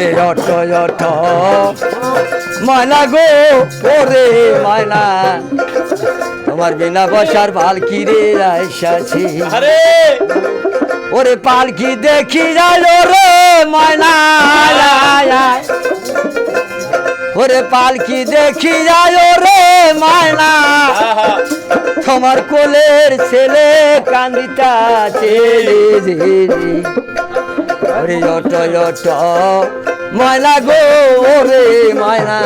ওরে অট অট ময়না গো ওরে ময়না তোমার বিনা বসার পালকি রে আইসাছি ওরে পালকি দেখি যায় রে ময়না। ওরে পালকি দেখি যায় রে ময়না তোমার কোলের ছেলে কান্দিতা ছেলে ওরে অট অট ময়না গো, ওরে ময়না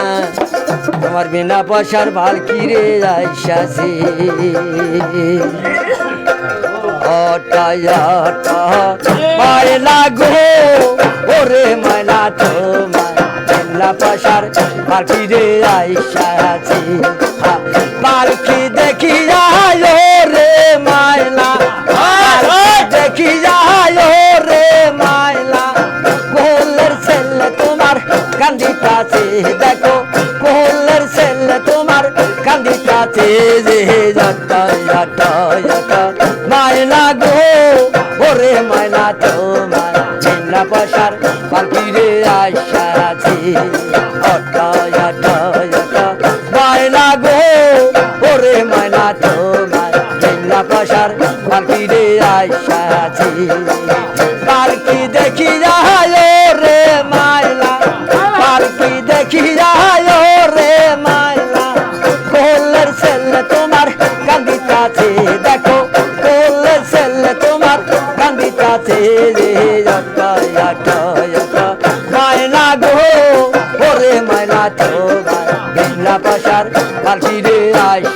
তোমার বিনা পয়সার ভালো কিরে আইসাছি অট অট। ময়না গো, ওরে ময়না তোমার বিনা পয়সার ভালো কিরে আইসাছি পালকি দেখি কান্দিটাছে যে যাটা যাটা যাটা মাইলা গো, ওরে মাইলা তোমার চিন্না পয়সার পালকি রে আশা আছে। অটা অটা অটা মাইলা গো, ওরে তোমার চিন্না আশা আছে। পাশার পালকি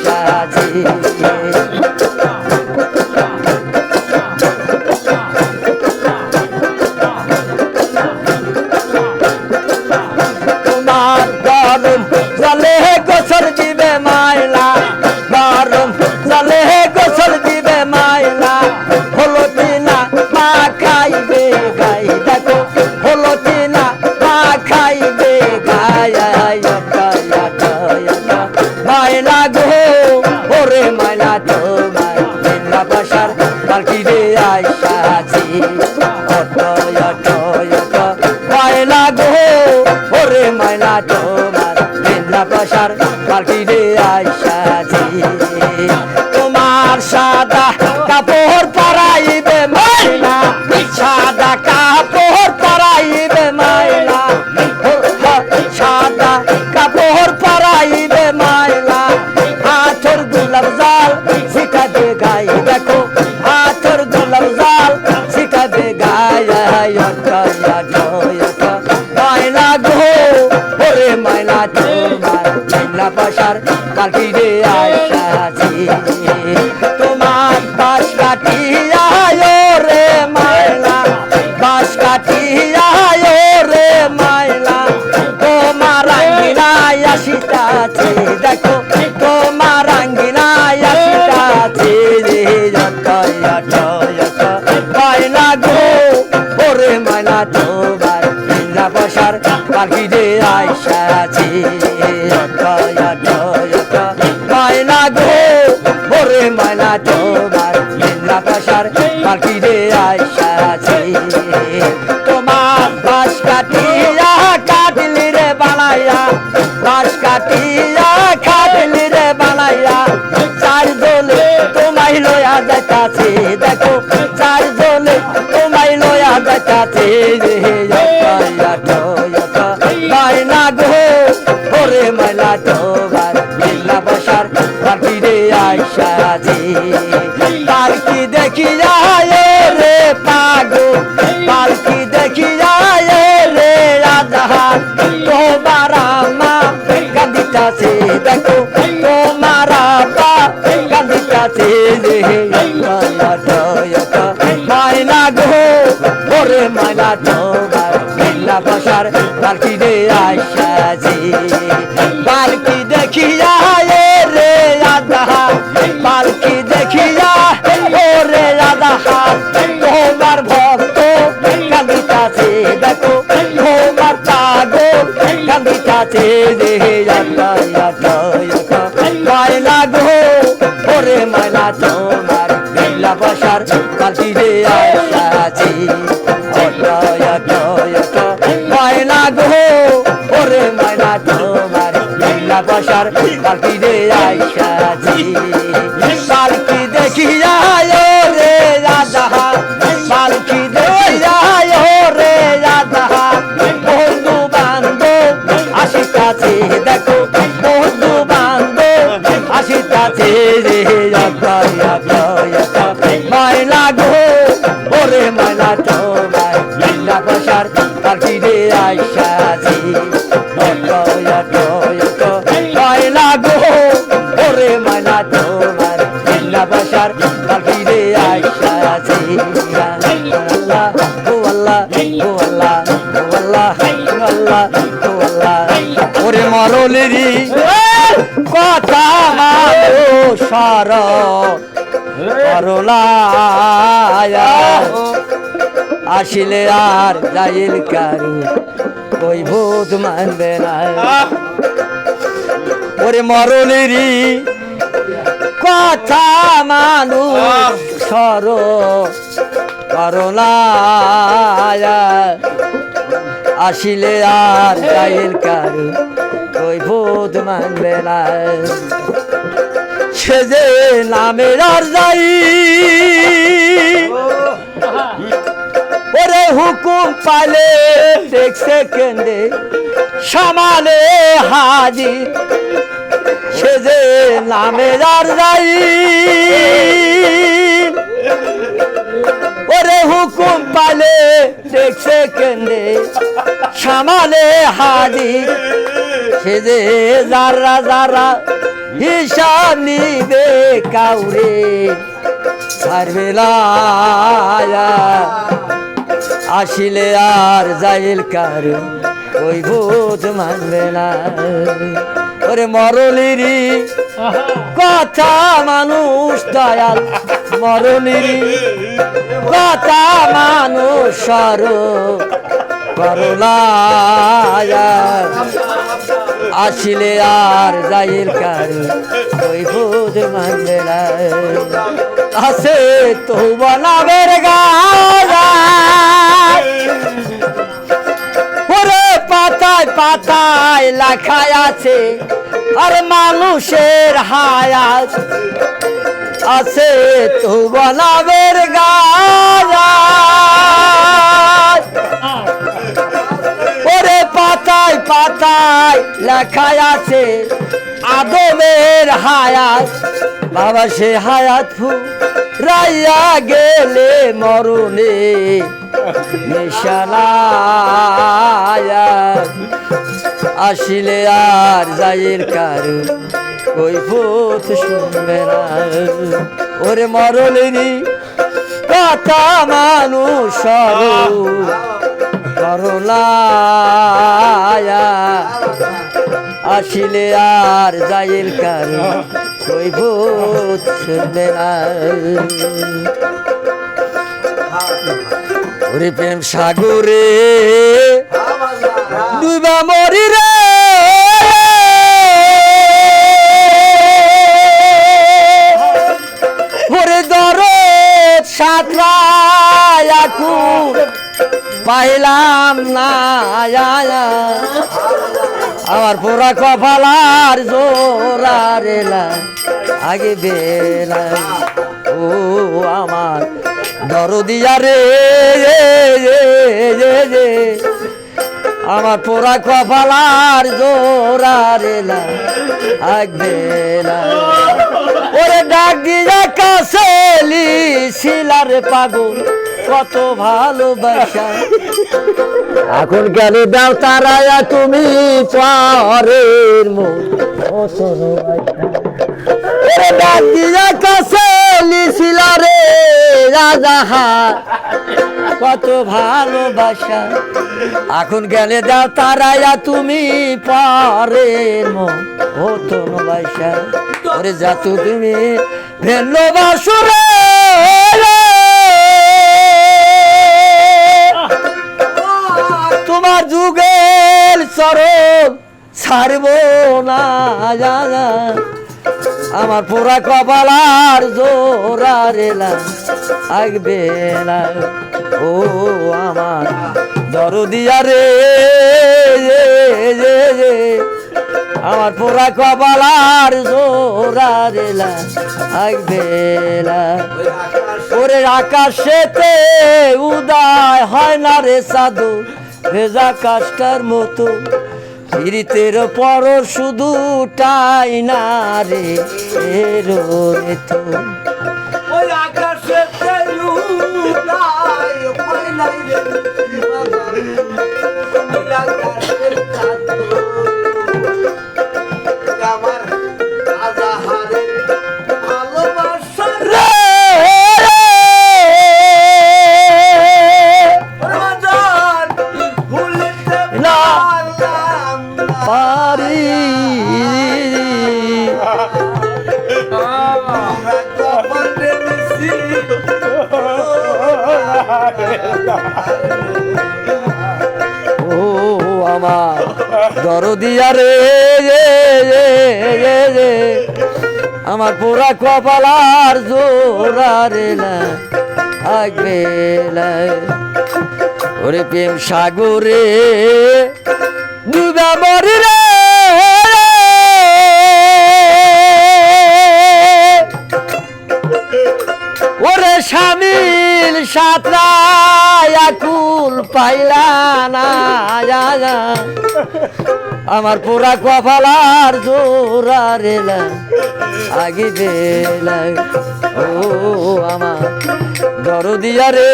দেখো তোমার আঙ্গিনায় আসিতাছে রে যত যত যত মাইনা গো, ওরে মাইনা তোমার বিনা বসার পাখি রে আইসাছি যত যত যত মাইনা গো, ওরে মাইনা তোমার পালকি দেখি যায় রে পাগো? পালকি দেখি যায় রে রাজাহার তোমার মা কান্দিতাছে দেখো। তোমার বা কান্দিতাছে রে তোমার মিলা বসার পালকি রে আইসাছি পালকি দেখি যায় রে রাজাহার পালকি দেখি যায় ওরে রাজাহার তোমার ভক্ত কান্দিতাছে, দেখো। তোমার পাগল কান্দিতাছে না গো, ওরে ময়না তোমার লীলা বসার পালকি রে আইসাছি পালকি দেখি যায় রে রাধা, পালকি দেখি যায় রে রাধা। বন্ধু বান্ধব আসি কাছে দেখো বন্ধু বান্ধব আসি কাছে রে ময়না গো, ওরে ময়না তোমার লীলা বসার পাখি রে আইসাছি মাইলা গো ওরে মাইলা তোমার মিল্লা বসার পাখি রে আইসাছি আল্লাহ, ও আল্লাহ ও আল্লাহ ও আল্লাহ ও আল্লাহ। ওরে মরলেরি কথা মানুষ সর করলায়া আসিলে আর যাইল কারু? ওই ভূত মানবে না। ওরে মরলেরি কথা মানুষ সর করলায়া আসিলে আর যাইল কারু? ওই ভূত মানবে না। সে যে নামের আর যাই। ওরে হুকুম পালে দেখছে কেন্দ্রে, সামালে হাজি সে যে আর যাই। ওরে হুকুম পালে দেখছে কেন্দ্রে, সামালে হাজি সে যে যারা যারা হিসাব নিবে কাউরে না। আসিলে আর যাইল কারু ওই ভূত মানবে না। ওরে মরলিরি কথা মানুষ দয়াল মরলিরি কথা মানুষ সর করলায়া আসিলে আর যাইল কারু ওই ভূত মানবে না। আছে পাতায় পাতায় লেখায় আছে, আর মানুষের হায়াত আছে তো বনাবের গাজা ওরে পাতায় পাতায় লেখায় আছে আদমের হায়াত। বাবা সে হায়াত ফু রাইয়া গেলে মরণে নিশানায়া আসিলে আর যাইয়ের কারু কই ভূত শুনবে না। ওরে মরলেনি কথা মানুষ করলায়া আসিলে আর যাইয়ের কারু কই ভূত শুনবে না। ওরে প্রেম সাগরে, ডুবা মরি রে দরদ সাতরায়াকু, পাইলাম না আমার পোড়া কপালার জোরা রেলা আগে বেলা। ও আমার দরদিয়া রে আমার পোড়া কপালার জোরা রেলা ওরে ডাক দিয়া শিলার পাগল, কত ভালোবাসা। এখন কেন দাও তারায়া তুমি পরের মন? ডাক দিয়া কাছে লিছিলা রে রাজাহা কত ভালোবাসা। এখন গেলে দাও তারায়া, তুমি পারে ও তো নবাসা ওরে যা তো তুমি ফেলল বাসুরে তোমার যুগের চরণ ছাড়ব না জানা আমার পুরা কপালার জোরা রেলা আগবে না ও আমার দরদিয়া রে আমার পোড়া কপালার জোরা রেলা আগবেলা ওরে আকাশেতে উদয় হয় না রে সাধু। ভেজা কাষ্টার মতো ফিরিতের পর শুধু টাই না রে রে তো। আকাশে রে দরদিয়া রে। আমার পুরা কপালার জোরা রে না আগবে ওরে প্রেম সাগরে ডুবা মরি রে ওরে শামিল সাতরায় আকুল পাইলা না। আমার পুরা কপালার জোরা রেলা আগে বেলা ও আমার দরদিয়া রে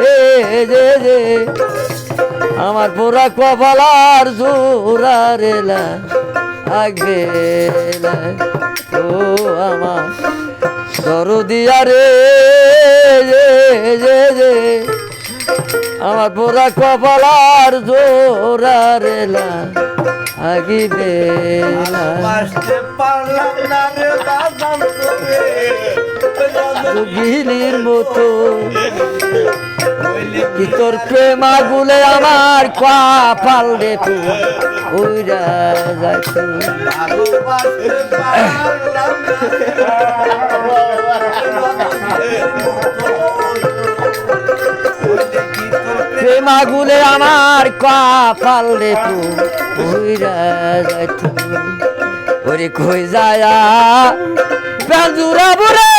যে যে আমার পুরা কপালার জোরা রেলা আগে বেলা ও আমার দরদিয়া রে যে যে আমার পোড়া কপালার জোরা রেলা আগি দে গিলির মতো। কি তোর প্রেমা গুলে আমার কপাল রে তু? উইরা যাইতো ভালোবাসতে পারলাম না তোর প্রেমা গুলে আমার কপাল যাইতো ওরে কই যায়া পেঁজুরা বুড়ে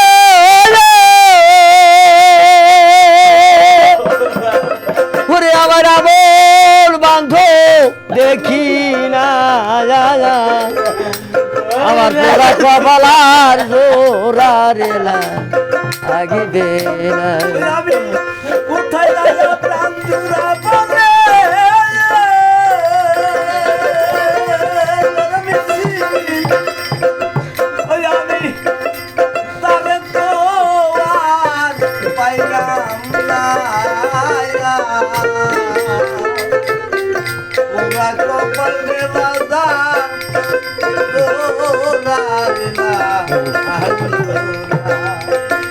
ওরে আমার আবল বান্ধ দেখি না। আমার পোড়া কপালার জোরা রেলা আগে আমি কোথায় লাগা প্রাণ জুড়া